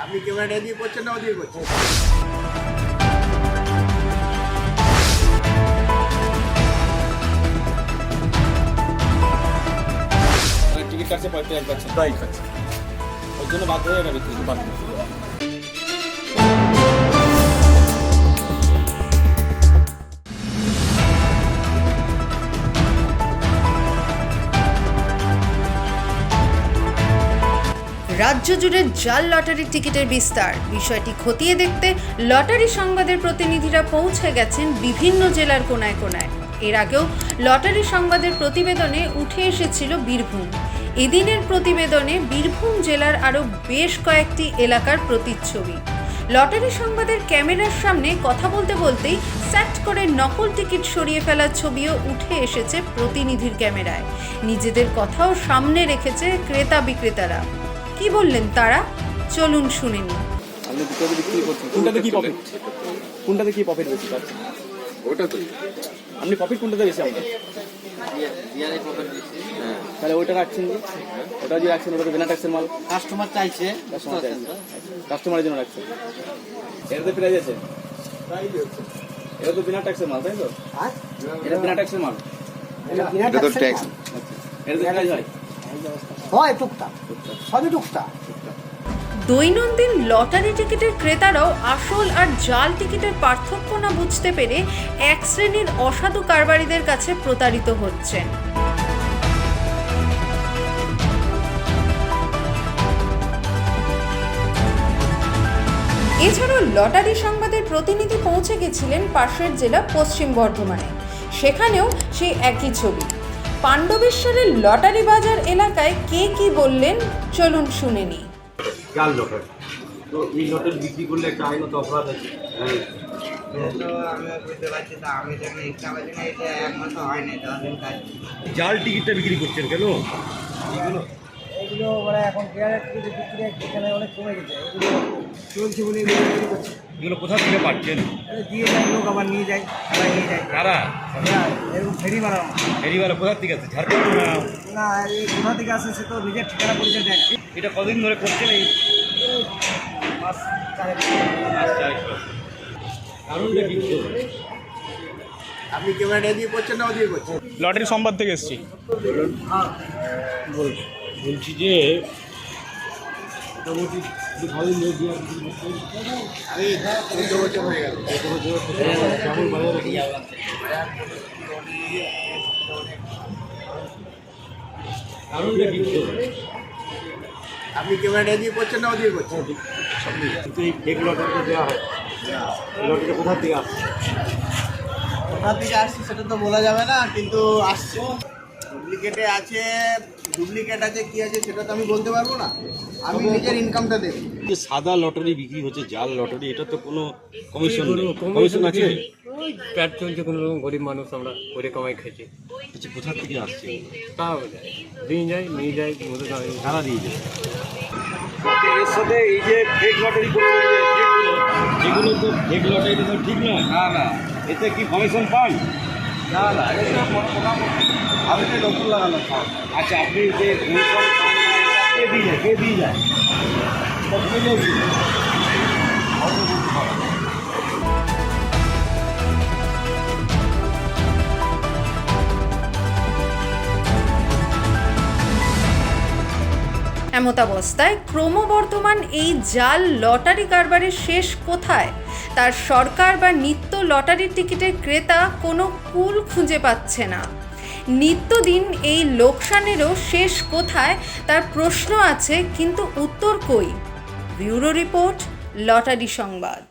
আপনি ক্যামেরাটা দিয়ে করছেন না ওদিকে করছেন? টিকিট কাটছে পঁয়ত্রিশ তাই খাচ্ছে জন্য বাধ্য হয়ে এটা বাধ্য জুড়ে জাল লটারির টিকিটের বিস্তার। বিষয়টি খতিয়ে দেখতে লটারি সংবাদের প্রতিনিধিরা পৌঁছে গেছেন বিভিন্ন জেলার কোনায় কোনায়। এর আগেও লটারি সংবাদের প্রতিবেদনে উঠে এসেছিল বীরভূম। এদিনের প্রতিবেদনে বীরভূম জেলার আরও বেশ কয়েকটি এলাকার প্রতিচ্ছবি। লটারি সংবাদের ক্যামেরার সামনে কথা বলতে বলতেই স্যাট করে নকল টিকিট সরিয়ে ফেলার ছবিও উঠে এসেছে প্রতিনিধির ক্যামেরায়। নিজেদের কথাও সামনে রেখেছে ক্রেতা বিক্রেতারা। কি বললেন তারা? চলুন শুনে নিন আপনি দুটোতে বিক্রি করছেন কোনটাতে কি প্রফিট কোনটাতে কি প্রফিট বেশি পাচ্ছেন ওটা তো আপনি প্রফিট কোনটাতে বেশি আপনার হ্যাঁ তাহলে ওইটা রাখছেন যে? ওটা যে রাখছেন ওটা বিনা ট্যাক্সের মাল? কাস্টমার চাইছে। কাস্টমারের জন্য রাখছেন। এটা তো প্রাইজ আছে। এটা তো বিনা ট্যাক্সের মাল তাই তো? এটা বিনা ট্যাক্সের মাল। এটা তো ট্যাক্স এটা তো প্রাইজ হয়। হয় টুকটাক। সবই টুকটাক। দৈনন্দিন লটারি টিকিটের ক্রেতারাও আসল আর জাল টিকিটের পার্থক্য না বুঝতে পেরে এক শ্রেণির অসাধু কারবারিদের কাছে প্রতারিত হচ্ছেন। এছাড়াও লটারি সংবাদের প্রতিনিধি পৌঁছে গেছিলেন পাশের জেলা পশ্চিম বর্ধমানে। সেখানেও সেই একই ছবি। পাণ্ডবেশ্বরের লটারি বাজার এলাকায় কে কি বললেন চলুন শুনে নিই। জাল লটারি তো এই লটারি বিক্রি করলে একটা আইনত অপরাধ আছে। আমি বুঝতে পারছি না আমি যখন ইচ্ছা পাচ্ছি না এটা এক মাস হয় না জাল টিকিটটা বিক্রি করছেন কেন? এগুলো এগুলো মানে এখন বিক্রি এখানে অনেক কমে গেছে। চলছে বলে এগুলো কোথা থেকে পাচ্ছেন? দিয়ে যায় লোক আবার নিয়ে যায় সবাই নিয়ে যায়। কারা? হ্যাঁ, এরকম ফেরি বানানো ফেরিওয়ালা কোথা থেকে আছে? ঝাড়খণ্ড না? না এই কোথা থেকে আসে সে তো নিজের ঠিকানা পরিচয় দেয় এটা কদিন ধরে করছেন এই? মাস চারেক কারণটা কি? আপনি ক্যামেরা দিয়ে করছেন না ওদিকে করছেন? লটারি সংবাদ থেকে এসেছি। বলছি যে আপনি ক্যামেরা দিয়ে করছেন না ওদিকে করছেন? কিন্তু এই ফেক লটারিটা দেওয়া হয়। লটারিটা কোথা থেকে আসছে? কোথা থেকে আসছে সেটা তো বলা যাবে না কিন্তু আসছে। ডুপ্লিকেটে আছে ডুপ্লিকেট আছে কি আছে সেটা তো আমি বলতে পারব না। আমি নিজের ইনকামটা দেখি যে সাদা লটারি বিক্রি হচ্ছে জাল লটারি এটা তো কোনো কমিশন নেই। কমিশন আছে? ওই প্যাট চলছে কোনো রকম গরিব মানুষ আমরা করে কামাই খেয়েছি। আচ্ছা কোথা থেকে আসছে? তা দিয়ে যায় নিয়ে যায় মধ্যে কারা দিয়ে যায়? এর সাথে এই যে ফেক লটারি করতে যেগুলো তো ফেক লটারি তো ঠিক নয়। না না। এতে কি কমিশন পান? না না এটা মোটামুটি আমি তো নতুন লাগানো আচ্ছা আপনি যে কে দিয়ে যায়? কে দিয়ে যায়? এমতাবস্থায় ক্রমবর্ধমান এই জাল লটারি কারবারের শেষ কোথায়? তার সরকার বা নিত্য লটারির টিকিটের ক্রেতা কোনো কুল খুঁজে পাচ্ছে না। নিত্যদিন এই লোকসানেরও শেষ কোথায়? তার প্রশ্ন আছে, কিন্তু উত্তর কই? ব্যুরো রিপোর্ট, লটারি সংবাদ।